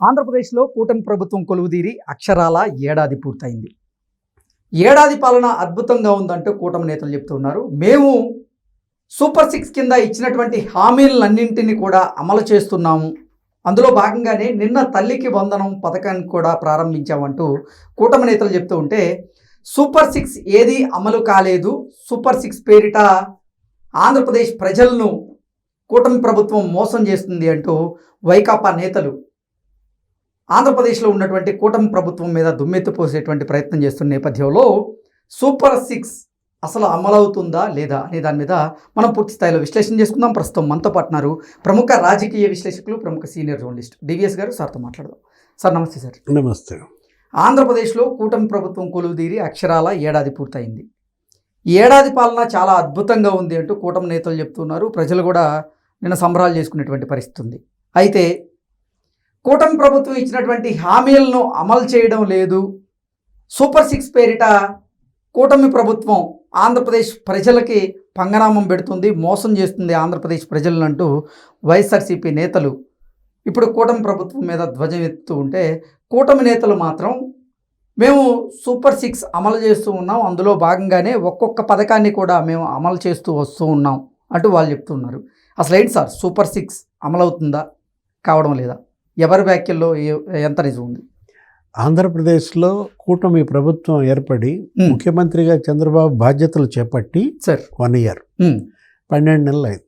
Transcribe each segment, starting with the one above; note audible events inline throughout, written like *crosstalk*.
ఆంధ్రప్రదేశ్లో కూటమి ప్రభుత్వం కొలువుదీరి అక్షరాల ఏడాది పూర్తయింది. ఏడాది పాలన అద్భుతంగా ఉందంటూ కూటమి నేతలు చెప్తున్నారు మేము సూపర్ సిక్స్ కింద ఇచ్చినటువంటి హామీలన్నింటినీ కూడా అమలు చేస్తున్నాము. అందులో భాగంగానే నిన్న తల్లికి వందనం పథకాన్ని కూడా ప్రారంభించామంటూ కూటమి నేతలు చెప్తూ ఉంటే సూపర్ సిక్స్ ఏది అమలు కాలేదు. సూపర్ సిక్స్ పేరిట ఆంధ్రప్రదేశ్ ప్రజలను కూటమి ప్రభుత్వం మోసం చేస్తుంది అంటూ వైకాపా నేతలు ఆంధ్రప్రదేశ్లో ఉన్నటువంటి కూటమి ప్రభుత్వం మీద దుమ్మెత్తిపోసేటువంటి ప్రయత్నం చేస్తున్న నేపథ్యంలో సూపర్ సిక్స్ అసలు అమలవుతుందా లేదా అనే దాని మీద మనం పూర్తి స్థాయిలో విశ్లేషణ చేసుకుందాం. ప్రస్తుతం మనతో పాటు ఉన్నారు ప్రముఖ రాజకీయ విశ్లేషకులు ప్రముఖ సీనియర్ జర్నలిస్ట్ డివిఎస్ గారు. సార్తో మాట్లాడదాం. సార్ నమస్తే సార్. నమస్తే. ఆంధ్రప్రదేశ్లో కూటమి ప్రభుత్వం కొలువుదీరి అక్షరాల ఏడాది పూర్తయింది. ఏడాది పాలన చాలా అద్భుతంగా ఉంది అంటూ కూటమి నేతలు చెప్తున్నారు. ప్రజలు కూడా నిన్న సంబరాలు చేసుకునేటువంటి పరిస్థితి ఉంది. అయితే కూటమి ప్రభుత్వం ఇచ్చినటువంటి హామీలను అమలు చేయడం లేదు. సూపర్ సిక్స్ పేరిట కూటమి ప్రభుత్వం ఆంధ్రప్రదేశ్ ప్రజలకి పంగనామం పెడుతుంది మోసం చేస్తుంది ఆంధ్రప్రదేశ్ ప్రజలను అంటూ వైఎస్ఆర్సీపీ నేతలు ఇప్పుడు కూటమి ప్రభుత్వం మీద ధ్వజం ఎత్తుతూ ఉంటే కూటమి నేతలు మాత్రం మేము సూపర్ సిక్స్ అమలు చేస్తూ ఉన్నాం అందులో భాగంగానే ఒక్కొక్క పథకాన్ని కూడా మేము అమలు చేస్తూ వస్తూ ఉన్నాం అంటూ వాళ్ళు చెప్తున్నారు. అసలు ఏంటి సార్? Super six అమలవుతుందా? కావడం లేదా? ఎవరి వ్యాఖ్యల్లో ఎంత నిజం ఉంది? ఆంధ్రప్రదేశ్లో కూటమి ప్రభుత్వం ఏర్పడి ముఖ్యమంత్రిగా చంద్రబాబు బాధ్యతలు చేపట్టి సార్. One year. పన్నెండు నెలలు అయింది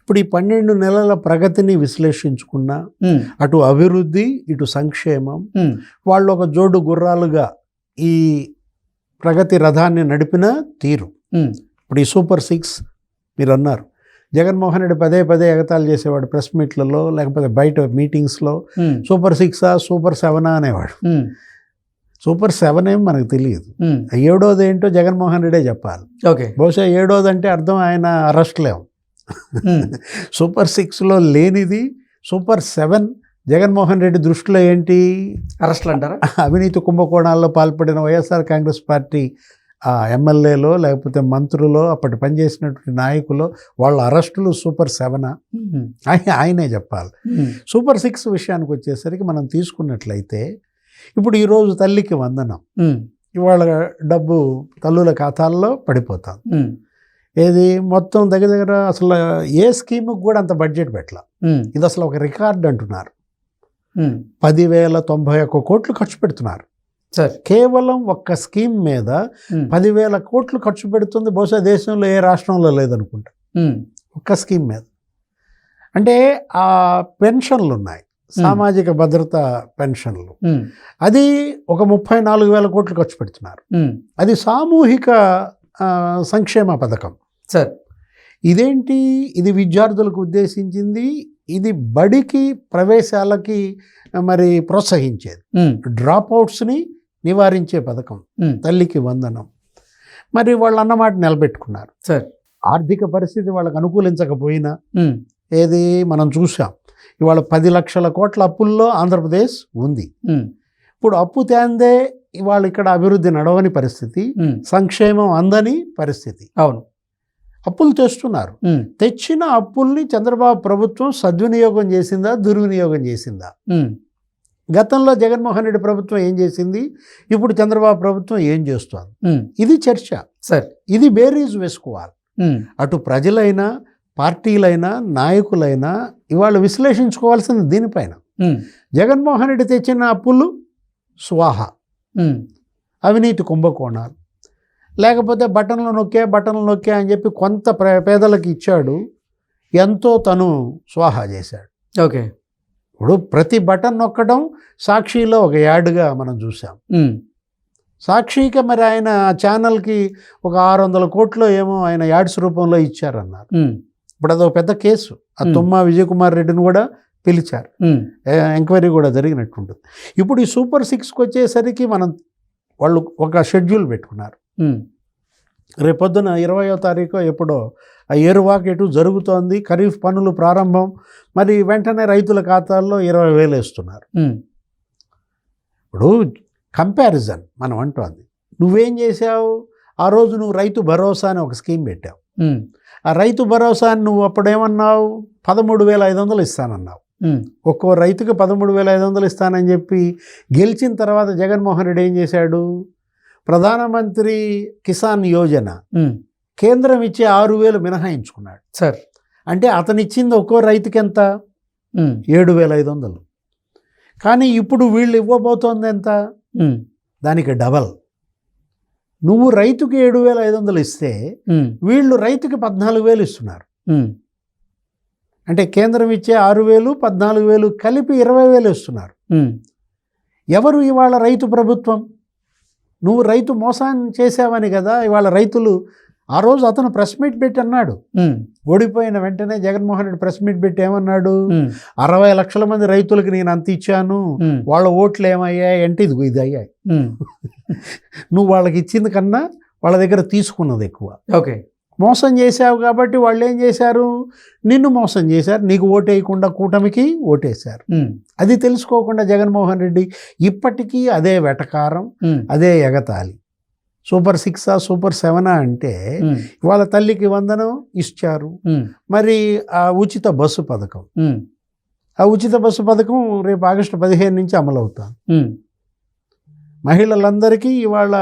ఇప్పుడు ఈ పన్నెండు నెలల ప్రగతిని విశ్లేషించుకున్నా అటు అభివృద్ధి ఇటు సంక్షేమం వాళ్ళు ఒక జోడు గుర్రాలుగా ఈ ప్రగతి రథాన్ని నడిపిన తీరు. ఇప్పుడు ఈ సూపర్ సిక్స్ మీరు అన్నారు. జగన్మోహన్ రెడ్డి పదే పదే ఎగతాళి చేసేవాడు ప్రెస్ మీట్లలో లేకపోతే బయట మీటింగ్స్లో. సూపర్ సిక్సా సూపర్ సెవెనా అనేవాడు. సూపర్ సెవెన్ ఏం మనకు తెలియదు. ఏడోది ఏంటో జగన్మోహన్ రెడ్డే చెప్పాలి. ఓకే. బహుశా ఏడోది అంటే అర్థం ఆయన అరెస్ట్లేం ఉమ్, *laughs* సూపర్ సిక్స్లో లేనిది సూపర్ సెవెన్ జగన్మోహన్ రెడ్డి దృష్టిలో ఏంటి? అరెస్ట్లు అంటారా? అవినీతి కుంభకోణాల్లో పాల్పడిన వైఎస్ఆర్ కాంగ్రెస్ పార్టీ ఎమ్మెల్యేలో లేకపోతే మంత్రులో అప్పటి పనిచేసినటువంటి నాయకులు వాళ్ళ అరెస్టులు సూపర్ సెవెనా ఆయన ఆయనే చెప్పాలి. సూపర్ సిక్స్ విషయానికి వచ్చేసరికి మనం తీసుకున్నట్లయితే ఇప్పుడు ఈరోజు తల్లికి వందనం. ఇవాళ డబ్బు తల్లుల ఖాతాల్లో పడిపోతాం. ఏది మొత్తం దగ్గర దగ్గర అసలు ఏ స్కీముకి కూడా అంత బడ్జెట్ పెట్టాల. ఇది అసలు ఒక రికార్డ్ అంటున్నారు. పదివేల తొంభై ఒక్క కోట్లు ఖర్చు పెడుతున్నారు. కేవలం ఒక్క స్కీమ్ మీద పదివేల కోట్లు ఖర్చు పెడుతుంది. బహుశా దేశంలో ఏ రాష్ట్రంలో లేదనుకుంటా. ఒక్క స్కీమ్ మీద. అంటే ఆ పెన్షన్లు ఉన్నాయి. సామాజిక భద్రత పెన్షన్లు. అది ఒక ముప్పై నాలుగు వేల కోట్లు ఖర్చు పెడుతున్నారు. అది సామూహిక సంక్షేమ పథకం. సార్. ఇదేంటి? ఇది విద్యార్థులకు ఉద్దేశించింది. ఇది బడికి ప్రవేశాలకి మరి ప్రోత్సహించేది. డ్రాప్ అవుట్స్ని నివారించే పథకం తల్లికి వందనం. మరి వాళ్ళు అన్నమాట నిలబెట్టుకున్నారు. సార్. ఆర్థిక పరిస్థితి వాళ్ళకు అనుకూలించకపోయినా ఏది మనం చూసాం ఇవాళ పది లక్షల కోట్ల అప్పుల్లో ఆంధ్రప్రదేశ్ ఉంది. ఇప్పుడు అప్పు తేందే ఇవాళ ఇక్కడ అభివృద్ధి నడవని పరిస్థితి సంక్షేమం అందని పరిస్థితి. అవును. అప్పులు తెస్తున్నారు. తెచ్చిన అప్పుల్ని చంద్రబాబు ప్రభుత్వం సద్వినియోగం చేసిందా దుర్వినియోగం చేసిందా? గతంలో జగన్మోహన్ రెడ్డి ప్రభుత్వం ఏం చేసింది? ఇప్పుడు చంద్రబాబు ప్రభుత్వం ఏం చేస్తోంది? ఇది చర్చ. సార్. ఇది బేరీజ్ వేసుకోవాలి. అటు ప్రజలైనా పార్టీలైనా నాయకులైనా ఇవాళ విశ్లేషించుకోవాల్సింది దీనిపైన. జగన్మోహన్ రెడ్డి తెచ్చిన అప్పులు స్వాహ. అవినీతి కుంభకోణాలు. లేకపోతే బటన్లు నొక్కే బటన్లు నొక్కే అని చెప్పి కొంత పేదలకు ఇచ్చాడు. ఎంతో తను స్వాహా చేశాడు. ఓకే. ఇప్పుడు ప్రతి బటన్ నొక్కడం సాక్షిలో ఒక యాడ్గా మనం చూసాం సాక్షికి మరి ఆయన ఆ ఛానల్కి ఒక ఆరు వందల కోట్లు ఏమో ఆయన యాడ్స్ రూపంలో ఇచ్చారన్నారు. ఇప్పుడు అదొక పెద్ద కేసు. ఆ. తుమ్మా విజయ్ కుమార్ రెడ్డిని కూడా పిలిచారు. ఎంక్వైరీ కూడా జరిగినట్టుంటుంది. ఇప్పుడు ఈ సూపర్ సిక్స్కి వచ్చేసరికి మనం వాళ్ళు ఒక షెడ్యూల్ పెట్టుకున్నారు. రేపొద్దున ఇరవయో తారీఖు ఎప్పుడో ఆ ఏరువాక్ ఎటు జరుగుతోంది ఖరీఫ్ పనులు ప్రారంభం మరి వెంటనే రైతుల ఖాతాల్లో ఇరవై వేలు వేస్తున్నారు. ఇప్పుడు కంపారిజన్ మనం అంటోంది. నువ్వేం చేసావు ఆ రోజు నువ్వు రైతు భరోసా అని ఒక స్కీమ్ పెట్టావు. ఆ రైతు భరోసా అని నువ్వు అప్పుడేమన్నావు? పదమూడు వేల ఐదు వందలు ఇస్తానన్నావు. ఒక్కో రైతుకి పదమూడు వేల ఐదు వందలు ఇస్తానని చెప్పి గెలిచిన తర్వాత జగన్మోహన్ రెడ్డి ఏం చేశాడు? ప్రధానమంత్రి కిసాన్ యోజన కేంద్రం ఇచ్చే ఆరు వేలు మినహాయించుకున్నాడు. సార్. అంటే అతను ఇచ్చింది ఒక్కో రైతుకి ఎంత ఏడు వేల ఐదు వందలు. కానీ ఇప్పుడు వీళ్ళు ఇవ్వబోతోంది ఎంత? దానికి డబల్. నువ్వు రైతుకి ఏడు వేల ఐదు వందలు ఇస్తే వీళ్ళు రైతుకి పద్నాలుగు వేలు ఇస్తున్నారు. అంటే కేంద్రం ఇచ్చే ఆరు వేలు పద్నాలుగు వేలు కలిపి ఇరవై వేలు ఇస్తున్నారు. ఎవరు ఇవాళ రైతు ప్రభుత్వం? నువ్వు రైతు మోసాన్ని చేసావని కదా ఇవాళ రైతులు ఆ రోజు అతను ప్రెస్ మీట్ పెట్టి అన్నాడు. ఓడిపోయిన వెంటనే జగన్మోహన్ రెడ్డి ప్రెస్ మీట్ పెట్టి ఏమన్నాడు? అరవై లక్షల మంది రైతులకి నేను అంత ఇచ్చాను. వాళ్ళ ఓట్లు ఏమయ్యాయి? అంటే ఇదిగో ఇది అయ్యాయి. *laughs* నువ్వు వాళ్ళకి ఇచ్చింది కన్నా వాళ్ళ దగ్గర తీసుకున్నది ఎక్కువ. ఓకే. మోసం చేశావు కాబట్టి వాళ్ళు ఏం చేశారు? నిన్ను మోసం చేశారు. నీకు ఓటేయకుండా కూటమికి ఓటేశారు. అది తెలుసుకోకుండా జగన్మోహన్ రెడ్డి ఇప్పటికీ అదే వెటకారం అదే ఎగతాళి. సూపర్ సిక్సా సూపర్ సెవెనా అంటే వాళ్ళ తల్లికి వందనం ఇచ్చారు. మరి ఆ ఉచిత బస్సు పథకం. ఆ ఉచిత బస్సు పథకం రేపు ఆగస్టు పదిహేను నుంచి అమలు అవుతాం ఉమ్, మహిళలందరికీ ఇవాళ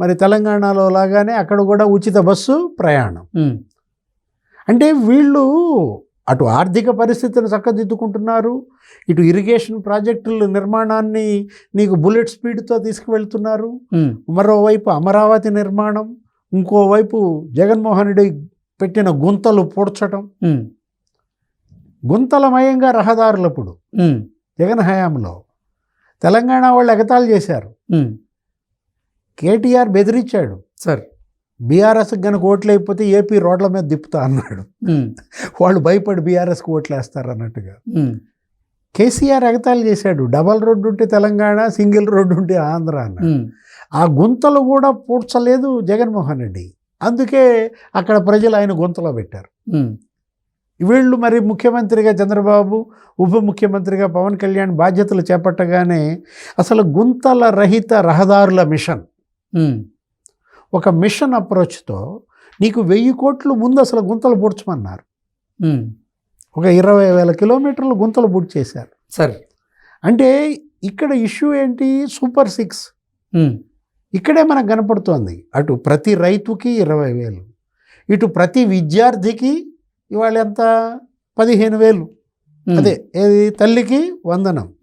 మరి తెలంగాణలో లాగానే అక్కడ కూడా ఉచిత బస్సు ప్రయాణం. అంటే వీళ్ళు అటు ఆర్థిక పరిస్థితిని చక్కదిద్దుకుంటున్నారు ఇటు ఇరిగేషన్ ప్రాజెక్టుల నిర్మాణాన్ని నీకు బుల్లెట్ స్పీడ్తో తీసుకువెళ్తున్నారు మరోవైపు అమరావతి నిర్మాణం ఇంకోవైపు జగన్మోహన్ రెడ్డి పెట్టిన గుంతలు పూడ్చటం. గుంతలమయంగా రహదారులప్పుడు జగన్ హయాంలో తెలంగాణ వాళ్ళు ఎగతాళి చేశారు. కేటీఆర్ బెదిరించాడు. సార్. బీఆర్ఎస్కి కనుక ఓట్లు అయిపోతే ఏపీ రోడ్ల మీద దిప్పుతా అన్నాడు. వాళ్ళు భయపడి బీఆర్ఎస్కి ఓట్లు వేస్తారు అన్నట్టుగా కేసీఆర్ ఎగతాళి చేశాడు. డబల్ రోడ్డు ఉంటే తెలంగాణ సింగిల్ రోడ్డు ఉంటే ఆంధ్ర అన్నాడు. ఉమ్, ఆ గుంతలు కూడా పూడ్చలేదు జగన్మోహన్ రెడ్డి. అందుకే అక్కడ ప్రజలు ఆయన గుంతలో పెట్టారు. వీళ్ళు మరి ముఖ్యమంత్రిగా చంద్రబాబు ఉప ముఖ్యమంత్రిగా పవన్ కళ్యాణ్ బాధ్యతలు చేపట్టగానే అసలు గుంతల రహిత రహదారుల మిషన్ ఒక మిషన్ అప్రోచ్తో నీకు వెయ్యి కోట్లు ముందు అసలు గుంతలు పూడ్చమన్నారు. ఒక ఇరవై వేల కిలోమీటర్లు గుంతలు పూడ్చేశారు. సార్. అంటే ఇక్కడ ఇష్యూ ఏంటి? Super six. ఇక్కడే మనకు కనపడుతోంది. అటు ప్రతి రైతుకి ఇరవై వేలు. ఇటు ప్రతి విద్యార్థికి ఇవాళ ఎంత? పదిహేను వేలు. అదే ఏది? తల్లికి వందనం.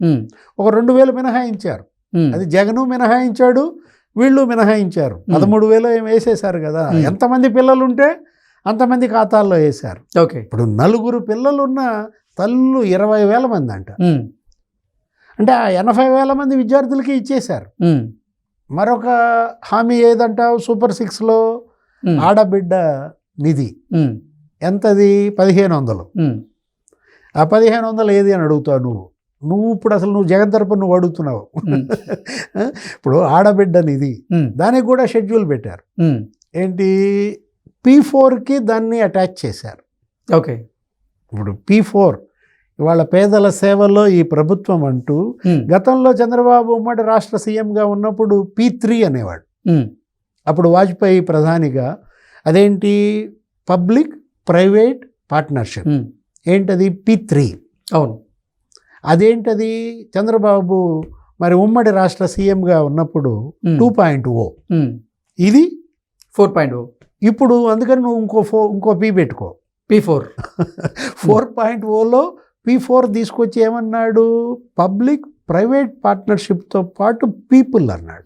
ఒక రెండు వేలు మినహాయించారు. అది జగను మినహాయించాడు వీళ్ళు మినహాయించారు. పదమూడు వేలు ఏం వేసేశారు కదా. ఎంతమంది పిల్లలు ఉంటే అంతమంది ఖాతాల్లో వేశారు. ఓకే. ఇప్పుడు నలుగురు పిల్లలున్న తల్లు ఇరవై వేల మంది అంట. అంటే ఆ ఎనభై వేల మంది విద్యార్థులకి ఇచ్చేశారు. మరొక హామీ ఏదంటావు? సూపర్ సిక్స్లో ఆడబిడ్డ నిధి. ఎంతది? పదిహేను వందలు. ఆ పదిహేను వందలు ఏది అని అడుగుతావు నువ్వు? నువ్వు ఇప్పుడు అసలు నువ్వు జగన్ తరపున నువ్వు అడుగుతున్నావు. ఇప్పుడు ఆడబిడ్డ ఉమ్, దానికి కూడా షెడ్యూల్ పెట్టారు. ఏంటి? పీ ఫోర్కి దాన్ని అటాచ్ చేశారు. ఓకే. ఇప్పుడు పీ ఫోర్ ఇవాళ పేదల సేవలో ఈ ప్రభుత్వం అంటూ గతంలో చంద్రబాబు ఉమ్మడి రాష్ట్ర సీఎంగా ఉన్నప్పుడు పీ త్రీ అనేవాడు. అప్పుడు వాజ్పేయి ప్రధానిగా అదేంటి? పబ్లిక్ ప్రైవేట్ పార్ట్నర్షిప్ ఏంటది? పి త్రీ అవును. అదేంటది? చంద్రబాబు మరి ఉమ్మడి రాష్ట్ర సీఎంగా ఉన్నప్పుడు టూ పాయింట్ ఓ. ఇది? Four point O. ఇప్పుడు అందుకని నువ్వు ఇంకో ఫో ఇంకో పీ పెట్టుకో. P four. *laughs* ఫోర్ పాయింట్ ఓలో పీ ఫోర్ తీసుకొచ్చి ఏమన్నాడు? పబ్లిక్ ప్రైవేట్ పార్ట్నర్షిప్తో పాటు పీపుల్ అన్నాడు.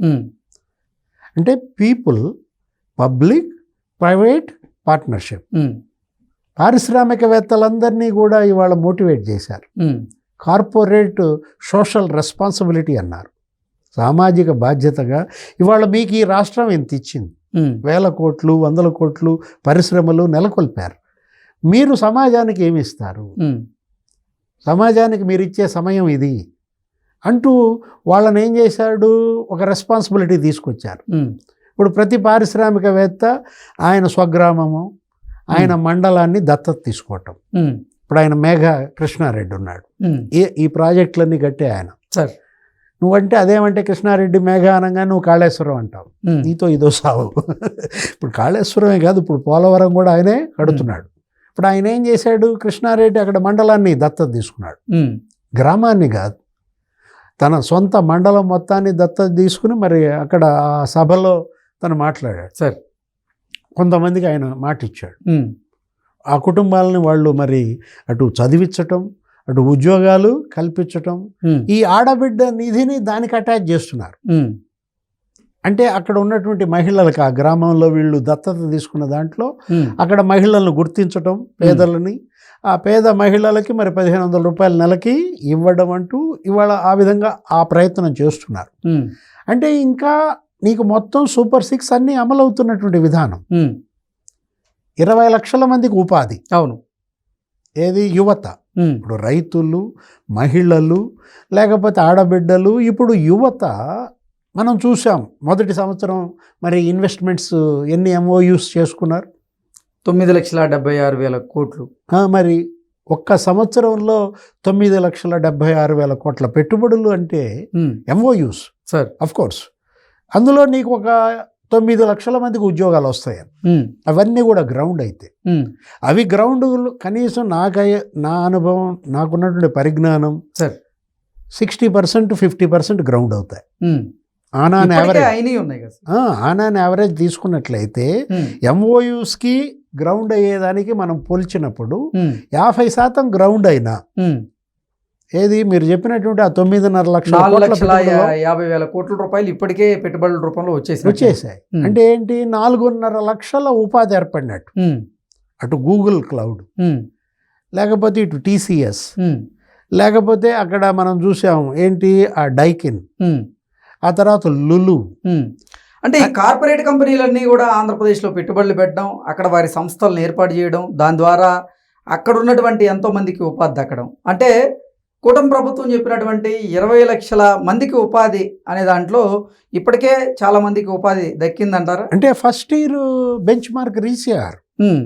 అంటే పీపుల్ పబ్లిక్ ప్రైవేట్ పార్ట్నర్షిప్. పారిశ్రామికవేత్తలందరినీ కూడా ఇవాళ మోటివేట్ చేశారు. కార్పొరేట్ సోషల్ రెస్పాన్సిబిలిటీ అన్నారు. సామాజిక బాధ్యతగా ఇవాళ మీకు ఈ రాష్ట్రం ఎంత ఇచ్చింది? వేల కోట్లు వందల కోట్లు పరిశ్రమలు నెలకొల్పారు. మీరు సమాజానికి ఏమి ఇస్తారు? సమాజానికి మీరు ఇచ్చే సమయం ఇది అంటూ వాళ్ళని ఏం చేశాడు? ఒక రెస్పాన్సిబిలిటీ తీసుకొచ్చారు. ఇప్పుడు ప్రతి పారిశ్రామికవేత్త ఆయన స్వగ్రామము ఆయన మండలాన్ని దత్తత తీసుకోవటం. ఇప్పుడు ఆయన మేఘ కృష్ణారెడ్డి ఉన్నాడు. ఈ ఈ ప్రాజెక్టులన్నీ కట్టే ఆయన. సార్. నువ్వంటే అదేమంటే కృష్ణారెడ్డి మేఘ అనగా నువ్వు కాళేశ్వరం అంటావు. నీతో ఇదో సావు. *laughs* ఇప్పుడు కాళేశ్వరమే కాదు ఇప్పుడు పోలవరం కూడా ఆయనే కడుతున్నాడు. ఇప్పుడు ఆయన ఏం చేశాడు? కృష్ణారెడ్డి అక్కడ మండలాన్ని దత్తత తీసుకున్నాడు. గ్రామాన్ని కాదు. తన సొంత మండలం మొత్తాన్ని దత్తత తీసుకుని మరి అక్కడ సభలో తను మాట్లాడాడు. సార్. కొంతమందికి ఆయన మాట ఇచ్చాడు ఆ కుటుంబాలని వాళ్ళు మరి అటు చదివించటం అటు ఉద్యోగాలు కల్పించటం ఈ ఆడబిడ్డ నిధిని దానికి అటాచ్ చేస్తున్నారు. అంటే అక్కడ ఉన్నటువంటి మహిళలకు ఆ గ్రామంలో వీళ్ళు దత్తత తీసుకున్న దాంట్లో అక్కడ మహిళలను గుర్తించటం పేదలని ఆ పేద మహిళలకి మరి పదిహేను వందల రూపాయల నెలకి ఇవ్వడం అంటూ ఇవాళ ఆ విధంగా ఆ ప్రయత్నం చేస్తున్నారు. అంటే ఇంకా నీకు మొత్తం సూపర్ సిక్స్ అన్నీ అమలవుతున్నటువంటి విధానం. ఇరవై లక్షల మందికి ఉపాధి. అవును. ఏది? యువత. ఇప్పుడు రైతులు మహిళలు లేకపోతే ఆడబిడ్డలు ఇప్పుడు యువత మనం చూసాం మొదటి సంవత్సరం మరి ఇన్వెస్ట్మెంట్స్ ఎన్ని ఎంఓయూస్ చేసుకున్నారు? తొమ్మిది లక్షల డెబ్బై ఆరు వేల కోట్లు. మరి ఒక్క సంవత్సరంలో తొమ్మిది లక్షల డెబ్భై ఆరు వేల కోట్ల పెట్టుబడులు అంటే ఎంఓయూస్ సార్. అఫ్ కోర్స్ అందులో నీకు ఒక తొమ్మిది లక్షల మందికి ఉద్యోగాలు వస్తాయి అవన్నీ కూడా గ్రౌండ్ అయితే. అవి గ్రౌండ్ కనీసం నాకయ్యే నా అనుభవం నాకున్నటువంటి పరిజ్ఞానం sir. Sixty percent fifty percent ground అవుతాయి. ఉమ్. ఆన్ ఆన్ ఇప్పటికే యావరేజ్. ఆన్ ఆన్ యావరేజ్ తీసుకున్నట్లయితే ఎంఓయూస్కి గ్రౌండ్ అయ్యేదానికి మనం పోల్చినప్పుడు యాభై శాతం గ్రౌండ్ అయినా. ఏది? మీరు చెప్పినటువంటి ఆ తొమ్మిదిన్నర లక్షల లక్షల యాభై వేల కోట్ల రూపాయలు ఇప్పటికే పెట్టుబడుల రూపంలో వచ్చేసి వచ్చేసాయి. అంటే ఏంటి? నాలుగున్నర లక్షల ఉపాధి ఏర్పడినట్టు. అటు గూగుల్ క్లౌడ్. లేకపోతే ఇటు టీసీఎస్. లేకపోతే అక్కడ మనం చూసాం ఏంటి? ఆ డైకిన్. ఆ తర్వాత లులు. అంటే ఈ కార్పొరేట్ కంపెనీలన్నీ కూడా ఆంధ్రప్రదేశ్లో పెట్టుబడులు పెట్టడం అక్కడ వారి సంస్థలను ఏర్పాటు చేయడం దాని ద్వారా అక్కడ ఉన్నటువంటి ఎంతో మందికి ఉపాధి దక్కడం. అంటే కూటమి ప్రభుత్వం చెప్పినటువంటి ఇరవై లక్షల మందికి ఉపాధి అనే దాంట్లో ఇప్పటికే చాలా మందికి ఉపాధి దక్కిందంటారా. అంటే first year bench mark reach అయ్యారు ఉమ్.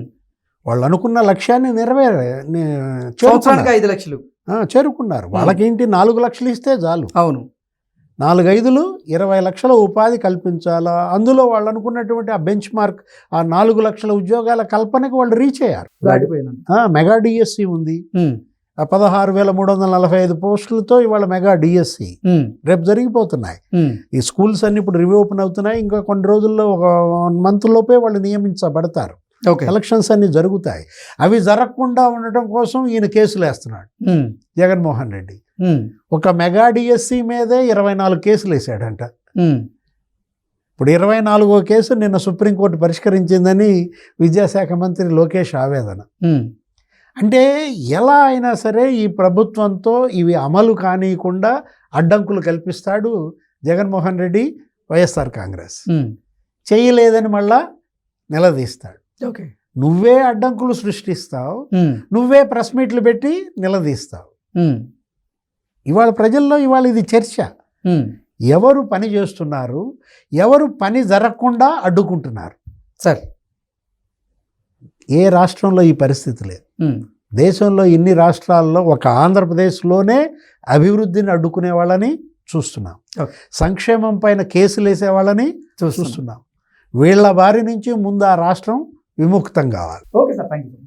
వాళ్ళు అనుకున్న లక్ష్యాన్ని నెరవేర సంవత్సరానికి చేరుకున్నారు. ఐదు లక్షలు. చేరుకున్నారు. వాళ్ళకేంటి నాలుగు లక్షలు ఇస్తే చాలు. అవును. నాలుగు ఐదులు ఇరవై లక్షల ఉపాధి కల్పించాలా? అందులో వాళ్ళు అనుకున్నటువంటి ఆ బెంచ్ మార్క్ ఆ నాలుగు లక్షల ఉద్యోగాల కల్పనకు వాళ్ళు రీచ్ అయ్యారు. మెగా డిఎస్సి ఉంది. పదహారు వేల మూడు వందల నలభై ఐదు పోస్టులతో ఇవాళ మెగా డిఎస్సి. రేపు జరిగిపోతున్నాయి. ఈ స్కూల్స్ అన్ని ఇప్పుడు రివ్యూ ఓపెన్ అవుతున్నాయి ఇంకా కొన్ని రోజుల్లో ఒక వన్ మంత్ లోపే వాళ్ళు నియమించబడతారు ఎలక్షన్స్ అన్ని జరుగుతాయి అవి జరగకుండా ఉండటం కోసం ఈయన కేసులు వేస్తున్నాడు. జగన్మోహన్ రెడ్డి. ఒక మెగా డిఎస్సి మీదే ఇరవై నాలుగు కేసులు వేసాడంట. ఇప్పుడు ఇరవై నాలుగో కేసు నిన్న సుప్రీంకోర్టు పరిష్కరించిందని విద్యాశాఖ మంత్రి లోకేష్ ఆవేదన. అంటే ఎలా అయినా సరే ఈ ప్రభుత్వంతో ఇవి అమలు కానియకుండా అడ్డంకులు కల్పిస్తాడు జగన్మోహన్ రెడ్డి వైఎస్ఆర్ కాంగ్రెస్. చేయలేదని మళ్ళా నిలదీస్తాడు ఓకే నువ్వే అడ్డంకులు సృష్టిస్తావు. నువ్వే ప్రెస్ మీట్లు పెట్టి నిలదీస్తావు. ఇవాళ ప్రజల్లో ఇవాళ ఇది చర్చ. ఎవరు పని చేస్తున్నారు ఎవరు పని జరగకుండా అడ్డుకుంటున్నారు సార్ ఏ రాష్ట్రంలో ఈ పరిస్థితి లేదు. దేశంలో ఇన్ని రాష్ట్రాల్లో ఒక ఆంధ్రప్రదేశ్లోనే అభివృద్ధిని అడ్డుకునే వాళ్ళని చూస్తున్నాం. సంక్షేమం పైన కేసులు వేసే వాళ్ళని చూస్తున్నాం. చూస్తున్నాం. వీళ్ళ బారి నుంచి ముందు ఆ రాష్ట్రం విముక్తం కావాలి. Okay sir. Thank you